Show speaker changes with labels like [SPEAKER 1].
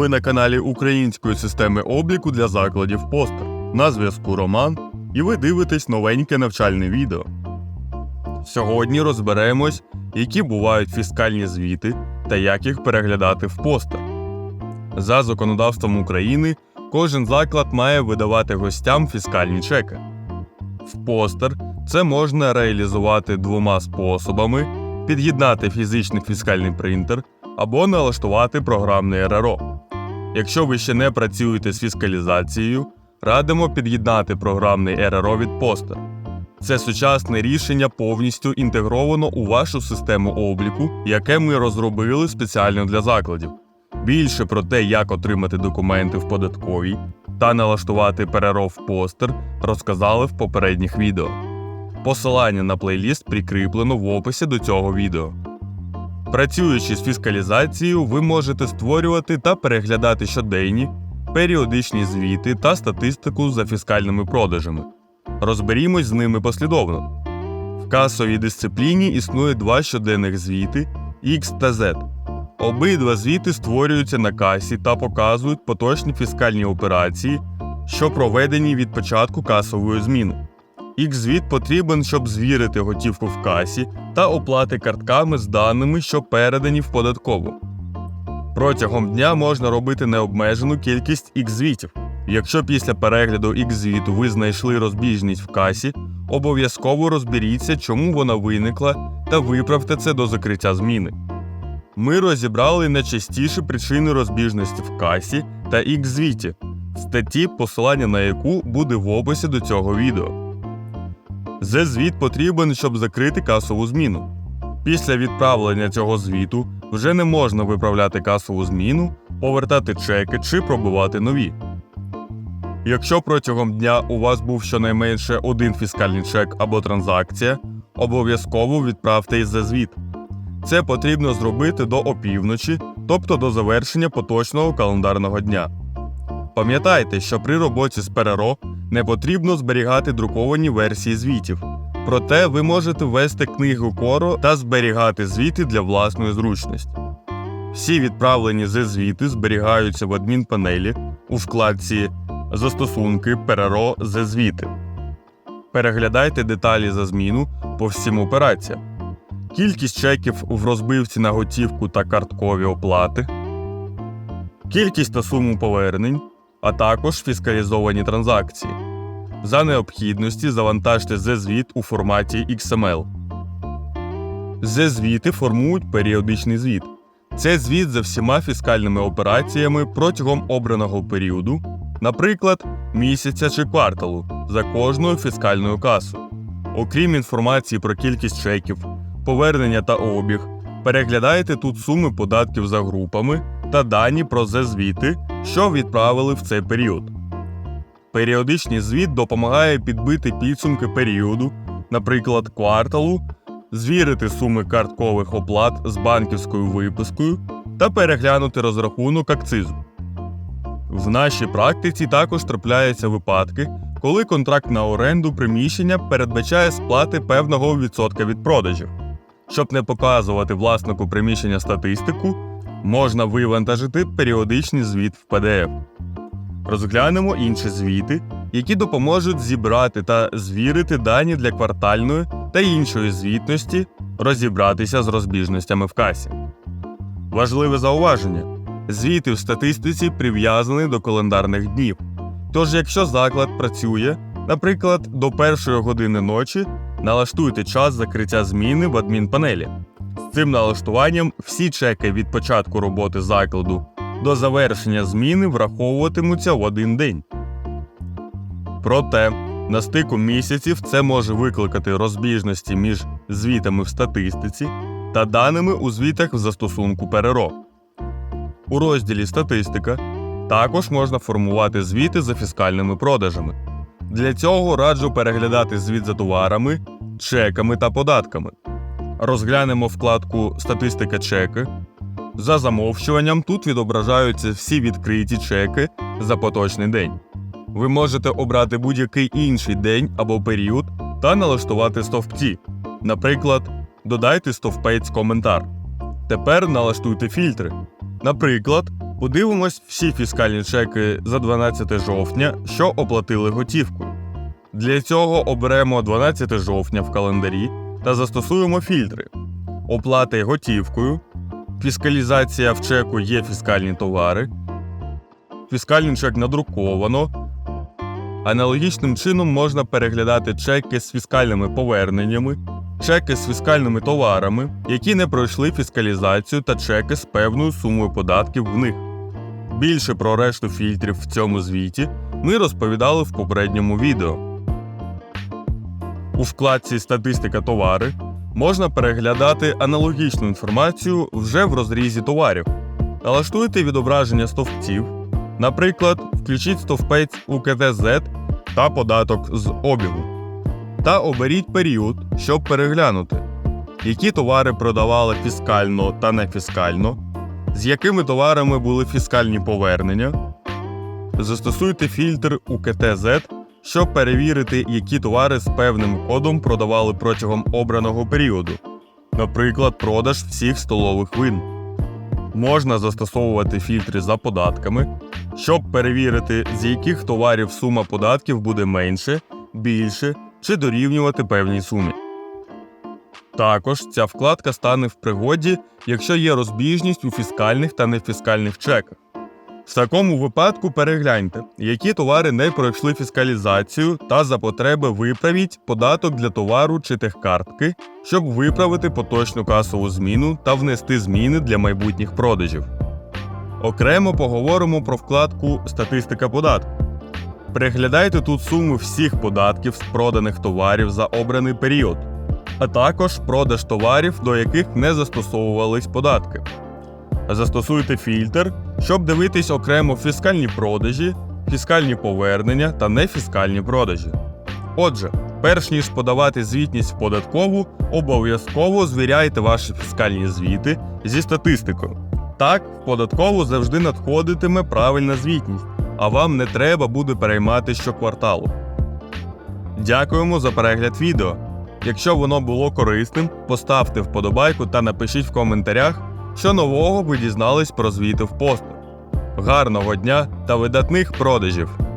[SPEAKER 1] Ви на каналі Української системи обліку для закладів Постер. На зв'язку Роман, і ви дивитесь новеньке навчальне відео. Сьогодні розберемось, які бувають фіскальні звіти та як їх переглядати в постер. За законодавством України кожен заклад має видавати гостям фіскальні чеки. В постер це можна реалізувати двома способами: під'єднати фізичний фіскальний принтер або налаштувати програмний РРО. Якщо ви ще не працюєте з фіскалізацією, радимо під'єднати програмний РРО від постер. Це сучасне рішення повністю інтегровано у вашу систему обліку, яке ми розробили спеціально для закладів. Більше про те, як отримати документи в податковій та налаштувати ПРРО в постер, розказали в попередніх відео. Посилання на плейліст прикріплено в описі до цього відео. Працюючи з фіскалізацією, ви можете створювати та переглядати щоденні, періодичні звіти та статистику за фіскальними продажами. Розберімось з ними послідовно. В касовій дисципліні існує два щоденних звіти X та Z. Обидва звіти створюються на касі та показують поточні фіскальні операції, що проведені від початку касової зміни. X-звіт потрібен, щоб звірити готівку в касі та оплати картками з даними, що передані в податкову. Протягом дня можна робити необмежену кількість X-звітів. Якщо після перегляду X-звіту ви знайшли розбіжність в касі, обов'язково розберіться, чому вона виникла, та виправте це до закриття зміни. Ми розібрали найчастіші причини розбіжності в касі та X-звіті, статті, посилання на яку буде в описі до цього відео. Z-звіт потрібен, щоб закрити касову зміну. Після відправлення цього звіту вже не можна виправляти касову зміну, повертати чеки чи пробувати нові. Якщо протягом дня у вас був щонайменше один фіскальний чек або транзакція, обов'язково відправте із звіт. Це потрібно зробити до опівночі, тобто до завершення поточного календарного дня. Пам'ятайте, що при роботі з ПРРО не потрібно зберігати друковані версії звітів. Проте ви можете ввести книгу Коро та зберігати звіти для власної зручності. Всі відправлені з звіти зберігаються в адмінпанелі у вкладці Застосунки ПРРО з звіти. Переглядайте деталі за зміну по всім операціям. Кількість чеків в розбивці на готівку та карткові оплати, кількість та суму повернень, а також фіскалізовані транзакції. За необхідності завантажте Z-звіт у форматі XML. Z-звіти формують періодичний звіт. Це звіт за всіма фіскальними операціями протягом обраного періоду, наприклад, місяця чи кварталу за кожною фіскальною касою. Окрім інформації про кількість чеків, повернення та обіг, переглядайте тут суми податків за групами та дані про Z-звіти, що відправили в цей період. Періодичний звіт допомагає підбити підсумки періоду, наприклад, кварталу, звірити суми карткових оплат з банківською випискою та переглянути розрахунок акцизу. В нашій практиці також трапляються випадки, коли контракт на оренду приміщення передбачає сплати певного відсотка від продажів. Щоб не показувати власнику приміщення статистику, можна вивантажити періодичний звіт в PDF. Розглянемо інші звіти, які допоможуть зібрати та звірити дані для квартальної та іншої звітності, розібратися з розбіжностями в касі. Важливе зауваження: звіти в статистиці прив'язані до календарних днів. Тож, якщо заклад працює, наприклад, до першої години ночі, налаштуйте час закриття зміни в адмінпанелі. З цим налаштуванням всі чеки від початку роботи закладу до завершення зміни враховуватимуться в один день. Проте, на стику місяців це може викликати розбіжності між звітами в статистиці та даними у звітах в застосунку ПРРО. У розділі Статистика також можна формувати звіти за фіскальними продажами. Для цього раджу переглядати звіт за товарами, чеками та податками. Розглянемо вкладку Статистика чеки. За замовчуванням тут відображаються всі відкриті чеки за поточний день. Ви можете обрати будь-який інший день або період та налаштувати стовпці. Наприклад, додайте стовпець коментар. Тепер налаштуйте фільтри. Наприклад, Подивимось всі фіскальні чеки за 12 жовтня, що оплатили готівкою. Для цього оберемо 12 жовтня в календарі та застосуємо фільтри: оплати готівкою, фіскалізація в чеку є фіскальні товари, фіскальний чек надруковано. Аналогічним чином можна переглядати чеки з фіскальними поверненнями, чеки з фіскальними товарами, які не пройшли фіскалізацію, та чеки з певною сумою податків в них. Більше про решту фільтрів в цьому звіті ми розповідали в попередньому відео. У вкладці Статистика товари можна переглядати аналогічну інформацію вже в розрізі товарів. Налаштуйте відображення стовпців, наприклад, включіть стовпець УКТЗ та податок з обігу. Та оберіть період, щоб переглянути, які товари продавали фіскально та нефіскально, з якими товарами були фіскальні повернення. Застосуйте фільтр УКТЗ, щоб перевірити, які товари з певним кодом продавали протягом обраного періоду, наприклад, продаж всіх столових вин. Можна застосовувати фільтри за податками, щоб перевірити, з яких товарів сума податків буде менше, більше чи дорівнювати певній сумі. Також ця вкладка стане в пригоді, якщо є розбіжність у фіскальних та нефіскальних чеках. В такому випадку перегляньте, які товари не пройшли фіскалізацію, та за потреби виправіть податок для товару чи техкартки, щоб виправити поточну касову зміну та внести зміни для майбутніх продажів. Окремо поговоримо про вкладку Статистика податку. Переглядайте тут суми всіх податків з проданих товарів за обраний період, а також продаж товарів, до яких не застосовувались податки. Застосуйте фільтр, щоб дивитись окремо фіскальні продажі, фіскальні повернення та нефіскальні продажі. Отже, перш ніж подавати звітність в податкову, обов'язково звіряйте ваші фіскальні звіти зі статистикою. Так, в податкову завжди надходитиме правильна звітність, а вам не треба буде переймати щокварталу. Дякуємо за перегляд відео. Якщо воно було корисним, поставте вподобайку та напишіть в коментарях, що нового ви дізнались про звіти в посту. Гарного дня та видатних продажів!